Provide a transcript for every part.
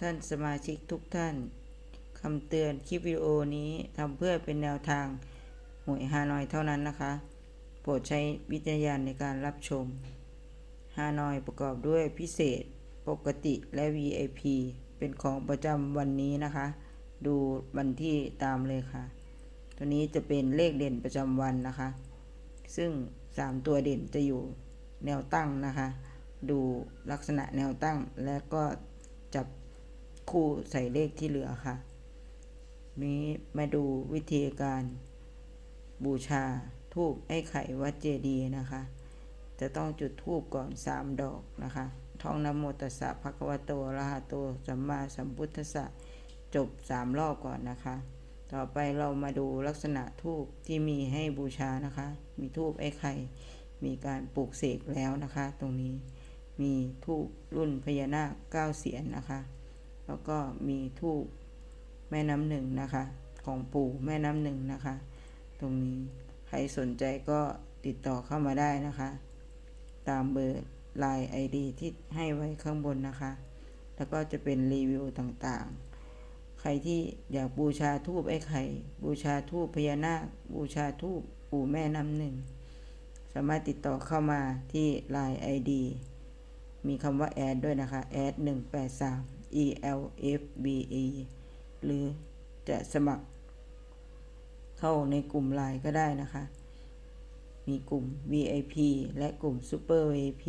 ท่านสมาชิกทุกท่านคำเตือนคลิปวิดีโอนี้ทำเพื่อเป็นแนวทางหวยฮานอยเท่านั้นนะคะ โปรดใช้วิจารณญาณในการรับชมฮานอยประกอบด้วยพิเศษปกติและ VIP เป็นของประจำวันนี้นะคะ ดูวันที่ตามเลยค่ะ ตัวนี้จะเป็นเลขเด่นประจำวันนะคะ ซึ่ง 3 ตัวเด่นจะอยู่แนวตั้งนะคะ ดูลักษณะแนวตั้งและก็จับ คู่ใส่เลขที่เหลือค่ะ นี้มาดูวิธีการบูชาทูบไอ้ไข่วัดเจดีย์นะคะ จะต้องจุดทูบก่อน3ดอกนะคะท่องนโมตัสสะภะคะวะโตอระหะโตสัมมาสัมพุทธัสสะจบ3รอบก่อนนะคะ ต่อไปเรามาดูลักษณะทูบที่มีให้บูชานะคะ มีทูบไอ้ไข่ มีการปลูกเสกแล้วนะคะ ตรงนี้มีทูบรุ่นพญานาคเก้าเสียนนะคะ แล้วก็มีทูบแม่น้ำหนึ่งนะคะ ของปู่แม่น้ำหนึ่งนะคะ ตรงนี้ใครสนใจก็ติดต่อเข้ามาได้นะคะ ตามเบอร์ไลน์ไอดีที่ให้ไว้ข้างบนนะคะ แล้วก็จะเป็นรีวิวต่างๆ ใครที่อยากบูชาทูบไอ้ไข่บูชาทูบพญานาคบูชาทูบปู่แม่น้ำหนึ่งสามารถติดต่อเข้ามาที่ล Line ID มีคำว่าแอดด้วยนะคะแอดหนึ่งแปดสาม e.l.f.b.a. หรือจะสมัครเข้าในกลุ่มไลน์ก็ได้นะคะ มีกลุ่ม VIP และกลุ่ม Super VIP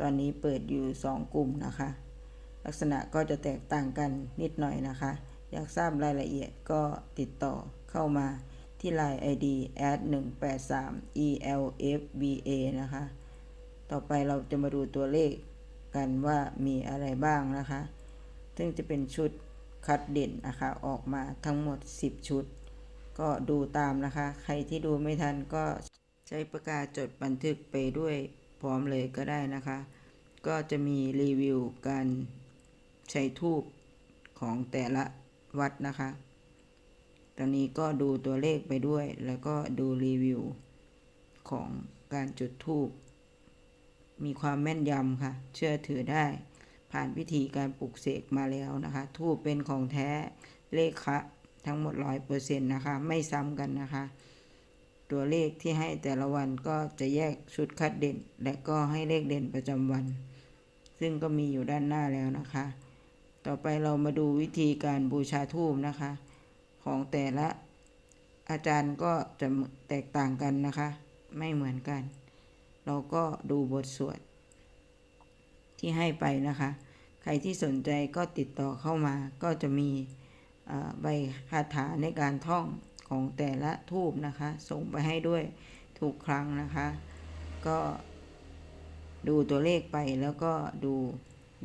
ตอนนี้เปิดอยู่ 2 กลุ่มนะคะ ลักษณะก็จะแตกต่างกันนิดหน่อยนะคะ อยากทราบรายละเอียดก็ติดต่อเข้ามาที่ Line ID ad 183 elfba นะคะ ต่อไปเราจะมาดูตัวเลขกันว่ามีอะไรบ้างนะคะ ซึ่งจะเป็นชุดคัดเด่นนะคะออกมาทั้งหมด 10 ชุด ก็ดูตามนะคะ ใครที่ดูไม่ทันก็ใช้ปากกาจดบันทึกไปด้วยพร้อมเลยก็ได้นะคะ ก็จะมีรีวิวการใช้ทูบของแต่ละวัดนะคะ ตอนนี้ก็ดูตัวเลขไปด้วย แล้วก็ดูรีวิวของการจุดทูบมีความแม่นยำค่ะ เชื่อถือได้ ผ่านวิธีการปลูกเสกมาแล้วนะคะ ทูบเป็นของแท้เลขคะทั้งหมดร้อยเปอร์เซ็นต์นะคะ ไม่ซ้ำกันนะคะ ตัวเลขที่ให้แต่ละวันก็จะแยกชุดคัดเด่น และก็ให้เลขเด่นประจำวัน ซึ่งก็มีอยู่ด้านหน้าแล้วนะคะ ต่อไปเรามาดูวิธีการบูชาทูบนะคะ ของแต่ละอาจารย์ก็จะแตกต่างกันนะคะ ไม่เหมือนกัน เราก็ดูบทสวด ที่ให้ไปนะคะ ใครที่สนใจก็ติดต่อเข้ามาก็จะมีใบคาถาในการท่องของแต่ละทูบนะคะ ส่งไปให้ด้วยทุกครั้งนะคะ ก็ดูตัวเลขไปแล้วก็ดู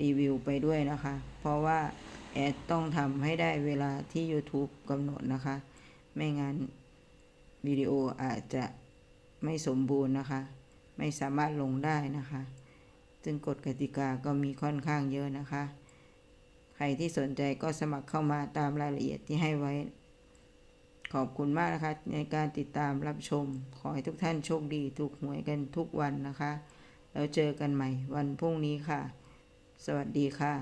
รีวิวไปด้วยนะคะ เพราะว่าแอดต้องทำให้ได้เวลาที่ YouTube กำหนดนะคะ ไม่งั้นวิดีโออาจจะไม่สมบูรณ์นะคะ ไม่สามารถลงได้นะคะ ซึ่งกฎกติกาก็มีค่อนข้างเยอะนะคะ ใครที่สนใจก็สมัครเข้ามาตามรายละเอียดที่ให้ไว้ ขอบคุณมากนะคะ ในการติดตามรับชม ขอให้ทุกท่านโชคดีถูกหวยกันทุกวันนะคะ แล้วเจอกันใหม่วันพรุ่งนี้ค่ะ สวัสดีค่ะ